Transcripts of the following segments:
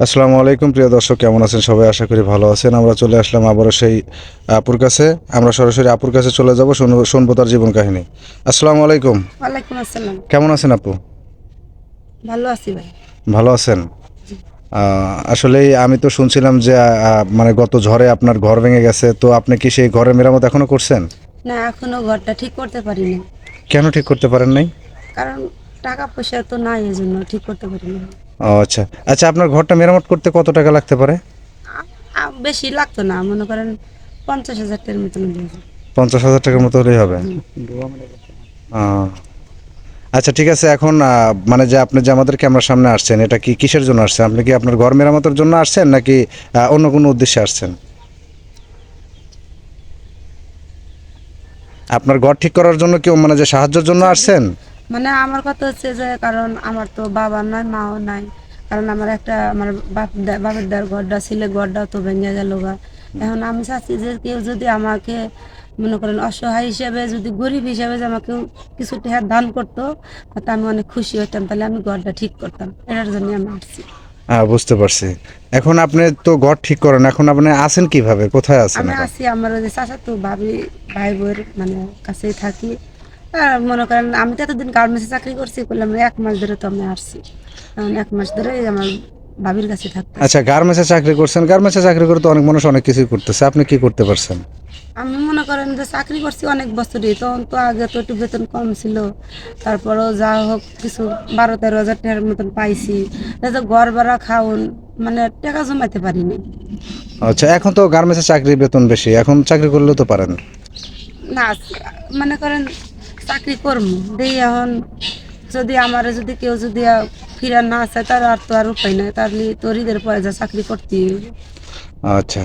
আসসালামু আলাইকুম প্রিয় দর্শক কেমন আছেন? সবাই আশা করি ভালো আছেন। আমরা চলে আসলাম আবারও সেই আপুর কাছে। আমরা সরাসরি আপুর কাছে চলে যাব শুনব তার জীবন কাহিনী। আসসালামু আলাইকুম। ওয়ালাইকুম আসসালাম। কেমন আছেন আপু? ভালো আছি ভাই। ভালো আছেন? আসলে আমি তো শুনছিলাম যে মানে গত ঝড়ে আপনার ঘর ভেঙে গেছে তো আপনি কি সেই ঘরের মেরামত এখনও করছেন? না এখনও ঘরটা ঠিক করতে পারিনি। কেন ঠিক করতে পারেন নাই? কারণ টাকা পয়সা তো নাই এই জন্য ঠিক করতে পারিনি। ও আচ্ছা। আচ্ছা আপনার ঘরটা মেরামত করতে কত টাকা লাগতে পারে? বেশি লাগতো না মনে করেন পঞ্চাশ হাজার টাকার মতন পঞ্চাশ হাজার টাকার মতো হলেই হবে? আচ্ছা ঠিক আছে এখন মানে যে আপনি যে আমাদের ক্যামেরার সামনে আসছেন এটা কি কিসের জন্য আসছেন? আপনি কি আপনার ঘর মেরামতের জন্য আসছেন নাকি অন্য কোনো উদ্দেশ্যে আসছেন? আপনার ঘর ঠিক করার জন্য কেউ মানে যে সাহায্যের জন্য আসছেন? মানে আমার কথা হচ্ছে যে কারণ আমার তো বাবা নাই মাও নাই। কারণ আমার একটা আমার বাপ বাপের দার ঘরটা ছিল ঘরটাও তো ভেঙে গেল গা। এখন আমি চাচ্ছি যে কেউ যদি আমাকে মনে করেন অসহায় হিসেবে যদি গরিব হিসেবে যে আমাকে কিছু টাকা দান করতো তাতে আমি অনেক খুশি হতাম তাহলে আমি ঘরটা ঠিক করতাম। এটার জন্য আমি আসছি। হ্যাঁ বুঝতে পারছি। এখন আপনি তো ঘর ঠিক করেন এখন আপনি আছেন কীভাবে? কোথায় আছেন আমি? আছি আমার ওই চাচা তো ভাবি ভাই বউয়ের মানে কাছেই থাকি। মনে করেন আমি তো এতদিন গার্মেন্টসে চাকরি করছি করলাম এক মাস ধরে তো আমি আসছি। এখন এক মাস ধরে আমার ভাবির কাছে থাকতে। আচ্ছা গার্মেন্টসে চাকরি করছেন গার্মেন্টসে চাকরি করে তো অনেক মানুষ অনেক কিছু করতেছে। আপনি কি করতে পারছেন? আমি মনে করেন যে চাকরি করছি অনেক বছরই তখন তো আগে তো একটু বেতন কম ছিল। তারপরেও যা হোক কিছু বারো তেরো হাজার টাকার মতন পাইছি। তাতে ঘর ভাড়া খাওন মানে টাকা জমাইতে পারিনি। আচ্ছা এখন তো গার্মেন্টসে চাকরির বেতন বেশি এখন চাকরি করলেও তো পারেন। না মনে করেন চাকরি করব দেই এখন যদি আমার যদি কেউ যদি ফিরা না আসে তার আর তো আর উপায় নাই। তাহলে তোর ঈদের পরে যা চাকরি করতে আচ্ছা।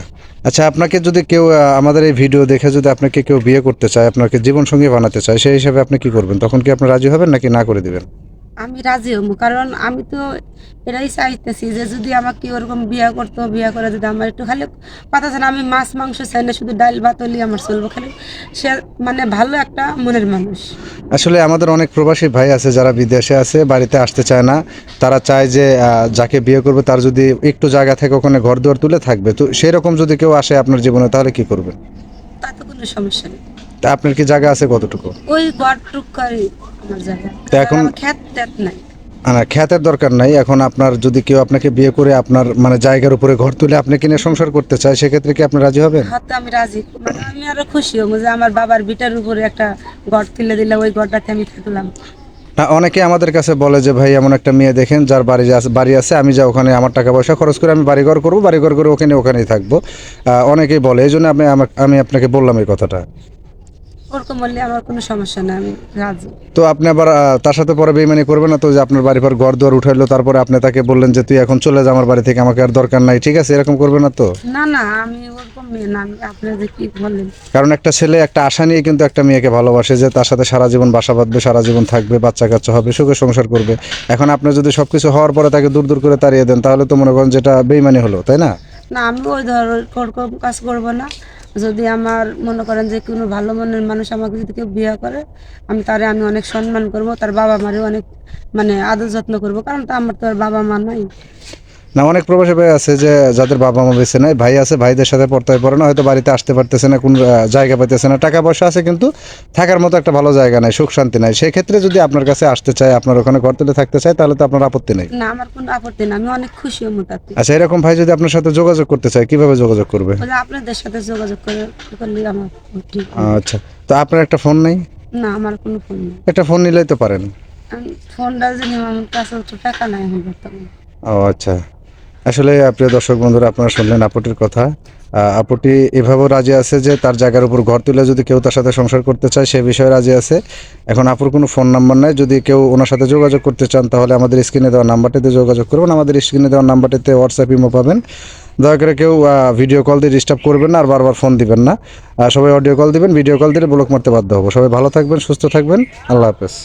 আচ্ছা আপনাকে যদি কেউ আমাদের এই ভিডিও দেখে যদি আপনাকে কেউ বিয়ে করতে চায়, আপনাকে জীবনসঙ্গী বানাতে চায়, সেই হিসাবে আপনি কি করবেন? তখন কি আপনি রাজি হবেন নাকি না করে দিবেন? আমি রাজি হব কারণ আমি তো এটাই চাইতেছি যে যদি আমাকে ওরকম বিয়ে করতো বিয়ে করে যদি আমার একটু খালি কথা আছে না আমি মাছ মাংস চাই না শুধু ডাল ভাত হলেই আমার চলবো। খালি সে মানে ভালো একটা মনের মানুষ। আসলে আমাদের অনেক প্রবাসী ভাই আছে যারা বিদেশে আছে বাড়িতে আসতে চায় না। তারা চায় যে যাকে বিয়ে করবে তার যদি একটু জায়গা থেকে ওখানে ঘর দুয়ার তুলে থাকবে। তো সেরকম যদি কেউ আসে আপনার জীবনে তাহলে কি করবেন তাতে কোনো সমস্যা নেই। তা আপনার কি জায়গা আছে কতটুকু? ওই গড়টুক করে আমার জায়গা। তা এখন- আমার ট্যাত নাই। না খ্যাতের দরকার নাই। এখন আপনার যদি কেউ আপনাকে বিয়ে করে আপনার মানে জায়গার উপরে ঘর তুলে আপনি কিনে সংসার করতে চায় সেক্ষেত্রে কি আপনি রাজি হবেন? হাতে আমি রাজি। মানে আমি আরও খুশি হব যে আমার বাবার বিটার উপরে একটা গড় তুলে দিলে ওই গড়টাতে আমি থাকলাম। না অনেকে আমাদের কাছে বলে যে ভাই এমন একটা মেয়ে দেখেন যার বাড়ি আছে বাড়ি আছে আমি যা ওখানে আমার টাকা পয়সা খরচ করে আমি বাড়িঘর করব বাড়িঘর করে ওখানে ওখানেই থাকব। আহ, অনেকেই বলে এই জন্য আমি আমাক- আমি আপনাকে বললাম এই কথাটা। ওরকম বললে আমার কোনো সমস্যা নেই আমি রাজি। তো আপনি আবার তার সাথে পরে বেইমানি করবেন না তো যে আপনার বাড়ি পর ঘর দুয়ার উঠাইলো তারপরে আপনি তাকে বললেন যে তুই এখন চলে যা আমার বাড়ি থেকে আমাকে আর দরকার নাই ঠিক আছে? এরকম করবে না তো? না না আমি ওরকম মেয়ে না আমি আপনি যে কি বললেন কারণ একটা ছেলে একটা আশা নিয়ে কিন্তু একটা মেয়েকে ভালোবাসে যে তার সাথে সারা জীবন বাসা বাঁধবে সারা জীবন থাকবে বাচ্চা কাচ্চা হবে সুখে সংসার করবে। এখন আপনি যদি সবকিছু হওয়ার পরে তাকে দূর দূর করে তাড়িয়ে দেন তাহলে তো মনে করেন যেটা বেইমানি হলো তাই না? না আমি ওই ধর কাজ করব না যদি আমার মনে করেন যে কোনো ভালো মনের মানুষ আমাকে যদি কেউ বিয়ে করে, আমি তারে আমি অনেক সম্মান করব, তার বাবা মারে অনেক মানে আদর যত্ন করব, কারণ তো আমার তো আর বাবা মা নাই। না অনেক প্রবাসী ভাই আছে যে যাদের বাবা মা বেছে নাই ভাই আছে ভাইদের সাথে পড়তে পারে না হয়তো বাড়িতে আসতে পারতেছে না কোন জায়গা পাইতেছে না। টাকা পয়সা আছে কিন্তু থাকার মতো একটা ভালো জায়গা নাই সুখ শান্তি নাই। সেই ক্ষেত্রে যদি আপনার কাছে আসতে চায় আপনার ওখানে ঘর তুলে থাকতে চায় তাহলে তো আপনার আপত্তি নেই। না আমার কোনো আপত্তি না আমি অনেক খুশি হব তাতে আচ্ছা এরকম ভাই যদি আপনার সাথে যোগাযোগ করতে চায় কীভাবে যোগাযোগ করবে? আপনাদের সাথে যোগাযোগ করে করলে আমার ঠিক আচ্ছা তো আপনার একটা ফোন নেই? না আমার কোনো ফোন নেই। একটা ফোন নিলেই তো পারেন। ফোনটা যে আমার কাছে টাকা নাই বর্তমানে। ও আচ্ছা। আসলে প্রিয় দর্শক বন্ধুরা, আপনারা শুনলেন আপুটির কথা। আপুটি এভাবেও রাজি আছে যে, তার জায়গার উপর ঘর তুলে যদি কেউ তার সাথে সংসার করতে চায়, সে বিষয়ে রাজি আছে। এখন আপুর কোনো ফোন নাম্বার নাই। যদি কেউ ওনার সাথে যোগাযোগ করতে চান, তাহলে আমাদের স্ক্রিনে দেওয়া নাম্বারটিতে যোগাযোগ করবেন। আমাদের স্ক্রিনে দেওয়া নাম্বারটিতে হোয়াটসঅ্যাপ ইমো পাবেন। দয়া করে কেউ ভিডিও কল দিয়ে ডিস্টার্ব করবেন না, আর বারবার ফোন দিবেন না। সবাই অডিও কল দিবেন ভিডিও কল দিলে ব্লক মারতে বাধ্য হব। সবাই ভালো থাকবেন, সুস্থ থাকবেন। আল্লাহ হাফেজ।